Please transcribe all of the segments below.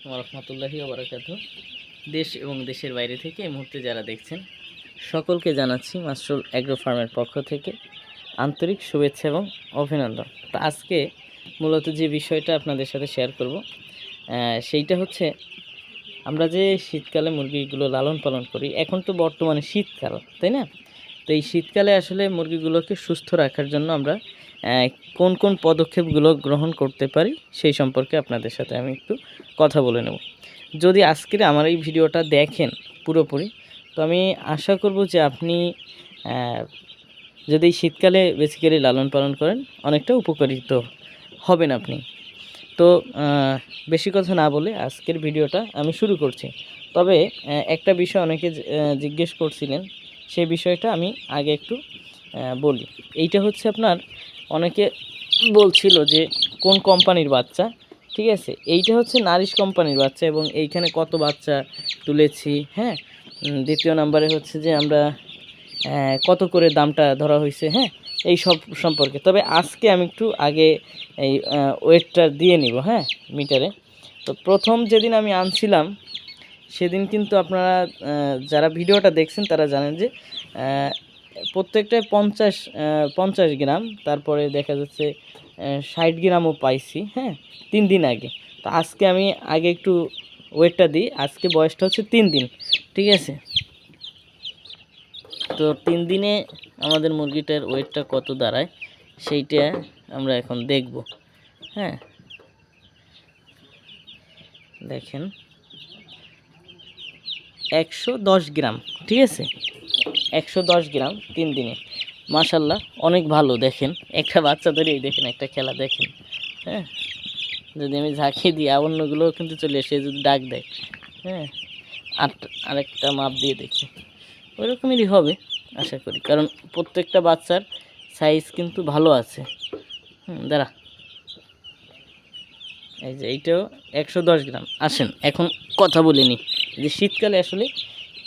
আলাইকুম রহমতুল্লাহি ওবরাকাত দেশ এবং দেশের বাইরে থেকে এই মুহূর্তে যারা দেখছেন, সকলকে জানাচ্ছি মাস্টুল অ্যাগ্রো ফার্মের পক্ষ থেকে আন্তরিক শুভেচ্ছা এবং অভিনন্দন। তো আজকে মূলত যে বিষয়টা আপনাদের সাথে শেয়ার করব সেইটা হচ্ছে আমরা যে শীতকালে মুরগিগুলো লালন পালন করি, এখন তো বর্তমানে শীতকাল, তাই না? তো এই শীতকালে আসলে মুরগিগুলোকে সুস্থ রাখার জন্য আমরা কোন কোন পদক্ষেপগুলো গ্রহণ করতে পারি সেই সম্পর্কে আপনাদের সাথে আমি একটু কথা বলে নেব। যদি আজকের আমার এই ভিডিওটা দেখেন পুরোপুরি, তো আমি আশা করব যে আপনি যদি শীতকালে বেসিক্যালি লালন পালন করেন, অনেকটা উপকারিত হবেন আপনি। তো বেশি কথা না বলে আজকের ভিডিওটা আমি শুরু করছি। তবে একটা বিষয় অনেকে জিজ্ঞেস করছিলেন, সেই বিষয়টা আমি আগে একটু বলি। এইটা হচ্ছে আপনার অনেকে বলছিল যে কোন কোম্পানির বাচ্চা? ঠিক আছে? এইটা হচ্ছে নারিশ কোম্পানির বাচ্চা এবং এইখানে কত বাচ্চা তুলেছি হ্যাঁ? দ্বিতীয় নাম্বারে হচ্ছে যে আমরা কত করে দামটা ধরা হয়েছে হ্যাঁ? এই সব সম্পর্কে। তবে আজকে আমি একটু আগে এই ওয়েটটা দিয়ে নিব হ্যাঁ মিটারে। তো প্রথম যেদিন আমি আনছিলাম, সেদিন কিন্তু আপনারা যারা ভিডিওটা দেখছেন তারা জানেন যে প্রত্যেকটায় পঞ্চাশ পঞ্চাশ গ্রাম, তারপরে দেখা যাচ্ছে ষাট গ্রামও পাইছি হ্যাঁ তিন দিন আগে। তো আজকে আমি আগে একটু ওয়েটটা দিই, আজকে বয়সটা হচ্ছে তিন দিন, ঠিক আছে? তো তিন দিনে আমাদের মুরগিটার ওয়েটটা কত দাঁড়ায়, সেইটা আমরা এখন দেখব হ্যাঁ? দেখেন, একশো দশ গ্রাম, ঠিক আছে? একশো দশ গ্রাম তিন দিনে। মাশাল্লাহ, অনেক ভালো, দেখেন। একটা বাচ্চা ধরে এই দেখেন, একটা খেলা দেখেন। হ্যাঁ? যদি আমি ঝাঁকিয়ে দিই অন্যগুলোও কিন্তু চলে এসে যদি ডাক দেয়। হ্যাঁ? আর আরেকটা মাপ দিয়ে দেখি। ওইরকমেরই হবে, আশা করি। কারণ প্রত্যেকটা বাচ্চার সাইজ কিন্তু ভালো আছে। হুম, দাঁড়া। এই যে, এইটাও একশো দশ গ্রাম। আসেন, এখন কথা বলিনি যে শীতকালে আসলে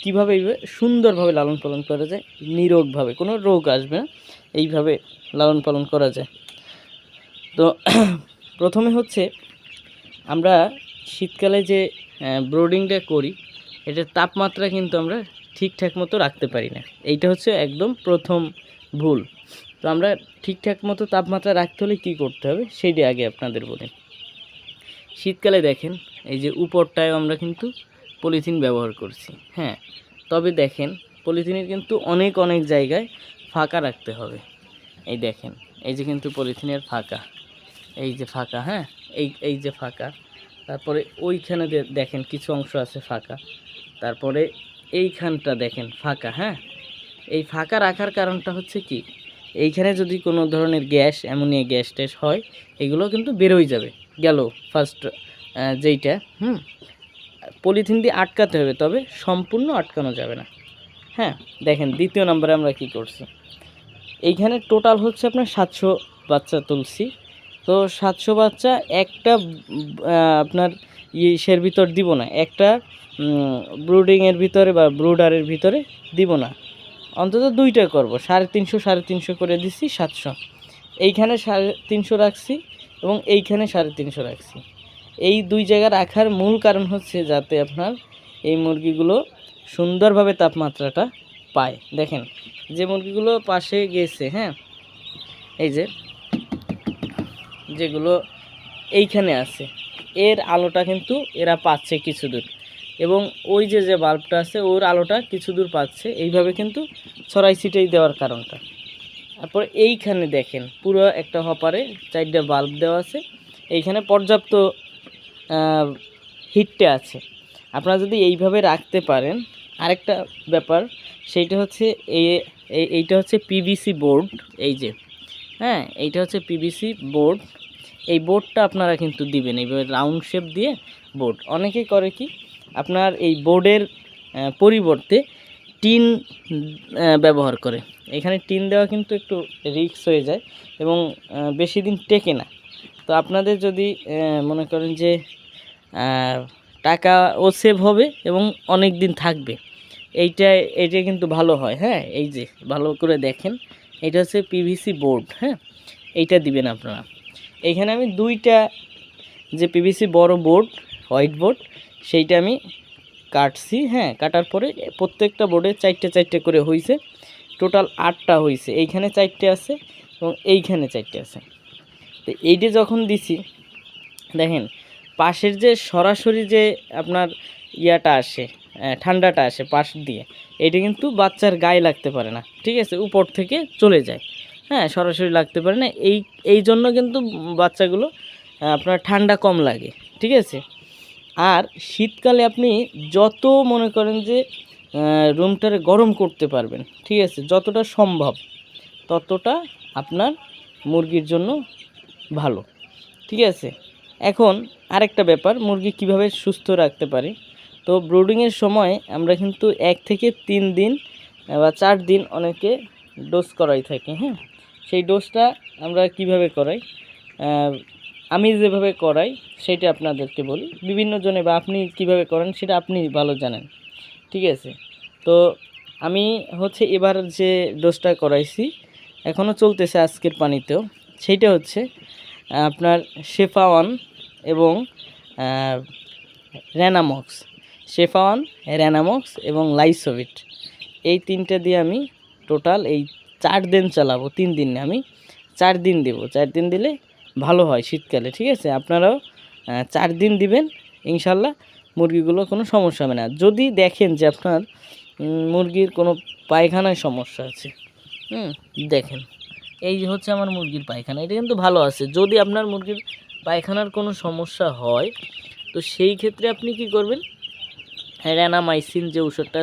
কীভাবে এইভাবে সুন্দরভাবে লালন পালন করা যায়? নিরোগভাবে, কোনো রোগ আসবে না, এইভাবে লালন পালন করা যায়। তো প্রথমে হচ্ছে আমরা শীতকালে যে ব্রোডিংটা করি, এটার তাপমাত্রা কিন্তু আমরা ঠিকঠাক মতো রাখতে পারি না। এইটা হচ্ছে একদম প্রথম ভুল। তো আমরা ঠিকঠাক মতো তাপমাত্রা রাখতে হলে কী করতে হবে? সেইটা আগে আপনাদের বলি। শীতকালে দেখেন, এই যে উপরটায় আমরা কিন্তু পলিথিন ব্যবহার করছি হ্যাঁ। তবে দেখেন, পলিথিনের কিন্তু অনেক অনেক জায়গায় ফাঁকা রাখতে হবে। এই দেখেন, এই যে কিন্তু পলিথিনের ফাঁকা, এই যে ফাঁকা হ্যাঁ এই এই যে ফাঁকা। তারপরে ওইখানে দেখেন কিছু অংশ আছে ফাঁকা। তারপরে এইখানটা দেখেন ফাঁকা হ্যাঁ। এই ফাঁকা রাখার কারণটা হচ্ছে কি, এইখানে যদি কোনো ধরনের গ্যাস, অ্যামোনিয়া গ্যাস ট্যাস হয়, এগুলো কিন্তু বেরোই যাবে। গেল ফার্স্ট যেইটা, হুম পলিথিন দিয়ে আটকাতে হবে, তবে সম্পূর্ণ আটকানো যাবে না। হ্যাঁ দেখেন দ্বিতীয় নম্বরে আমরা কি করছি? এইখানে টোটাল হচ্ছে আপনার সাতশো বাচ্চা তুলছি। তো সাতশো বাচ্চা একটা আপনার ইসের ভিতর দিব না, একটা ব্রুডিংয়ের ভিতরে বা ব্রুডারের ভিতরে দিব না। অন্তত দুইটা করব, সাড়ে তিনশো সাড়ে তিনশো করে দিছি সাতশো। এইখানে সাড়ে তিনশো রাখছি এবং এইখানে সাড়ে তিনশো রাখছি। এই দুই জায়গা রাখার মূল কারণ হচ্ছে যাতে আপনার এই মুরগিগুলো সুন্দরভাবে তাপমাত্রাটা পায়। দেখেন, যে মুরগিগুলো পাশে গেছে হ্যাঁ? এই যে, যেগুলো এইখানে আছে, এর আলোটা কিন্তু এরা পাচ্ছে কিছু দূর। এবং ওই যে যে বাল্বটা আছে, ওর আলোটা কিছু দূর পাচ্ছে, এইভাবে কিন্তু ছড়াই ছিটাই দেওয়ার কারণটা। তারপর এইখানে দেখেন, পুরো একটা হপারে চারটা বাল্ব দেওয়া আছে। এইখানে পর্যাপ্ত হিটটা আছে। আপনারা যদি এইভাবে রাখতে পারেন, আরেকটা ব্যাপার, সেইটা হচ্ছে এই এই- এইটা হচ্ছে পিভিসি বোর্ড, এই যে হ্যাঁ এইটা হচ্ছে পিভিসি বোর্ড। এই বোর্ডটা আপনারা কিন্তু দিবেন, এইভাবে রাউন্ড শেপ দিয়ে বোর্ড। অনেকে করে কি, আপনার এই বোর্ডের পরিবর্তে টিন ব্যবহার করে। এখানে টিন দেওয়া কিন্তু একটু রিস্ক হয়ে যায় এবং বেশি দিন টেকে না। তো আপনাদের যদি মনে করেন যে টাকাও সেভ হবে এবং অনেক দিন থাকবে, এইটা এইটা কিন্তু ভালো হয় হ্যাঁ? এই যে, ভালো করে দেখেন, এটা হচ্ছে পিভিসি বোর্ড হ্যাঁ? এইটা দিবেন আপনারা। এইখানে আমি দুইটা যে পিভিসি বড় বোর্ড হোয়াইট বোর্ড সেইটা আমি কাটছি হ্যাঁ? কাটার পরে প্রত্যেকটা বোর্ডে চারটে চারটে করে হয়েছে টোটাল আটটা হয়েছে এইখানে চারটে আছে এবং এইখানে চারটে আছে। তো এইটা যখন দিছি, দেখেন, পাশের যে সরাসরি যে আপনার ইয়াটা আসে ঠান্ডাটা আসে পাশ দিয়ে এটা কিন্তু বাচ্চার গায়ে লাগতে পারে না, ঠিক আছে? উপর থেকে চলে যায়। হ্যাঁ সরাসরি লাগতে পারে না। এই এই জন্য কিন্তু বাচ্চাগুলো আপনার ঠান্ডা কম লাগে, ঠিক আছে? আর শীতকালে আপনি যত মনে করেন যে রুমটারে গরম করতে পারবেন, ঠিক আছে? যতটা সম্ভব, ততটা আপনার মুরগির জন্য ভালো। ঠিক আছে? এখন আরেকটা ব্যাপার, মুরগি কীভাবে সুস্থ রাখতে পারি? তো ব্রুডিংয়ের সময় আমরা কিন্তু এক থেকে তিন দিন বা চার দিন অনেকে ডোজ করাই থাকি হ্যাঁ? সেই ডোজটা আমরা কীভাবে করাই? আমি যেভাবে করাই, সেটা আপনাদেরকে বলি। বিভিন্ন জনে বা আপনি কীভাবে করেন, সেটা আপনি ভালো জানেন। ঠিক আছে? তো আমি হচ্ছে এবার যে ডোজটা করাইছি এখনও চলতেছে আজকের পানিতেও, সেইটা হচ্ছে আপনার শেফাওয়ান এবং র্যানামক্স শেফাওয়ান র্যানামক্স এবং লাইসোভিট। এই তিনটে দিয়ে আমি টোটাল এই চার দিন চালাবো, তিন দিন আমি চার দিন দেবো। চার দিন দিলে ভালো হয় শীতকালে, ঠিক আছে? আপনারাও চার দিন দিবেন, ইনশাল্লাহ মুরগিগুলো কোনো সমস্যা হবে না। যদি দেখেন যে আপনার মুরগির কোনো পায়খানায় সমস্যা আছে, হুম, দেখেন। এই হচ্ছে আমার মুরগির পায়খানা, এটা কিন্তু ভালো আছে। যদি আপনার মুরগির পায়খানার কোনো সমস্যা হয়, তো সেই ক্ষেত্রে আপনি কি করবেন? র্যানামাইসিন যে ওষুধটা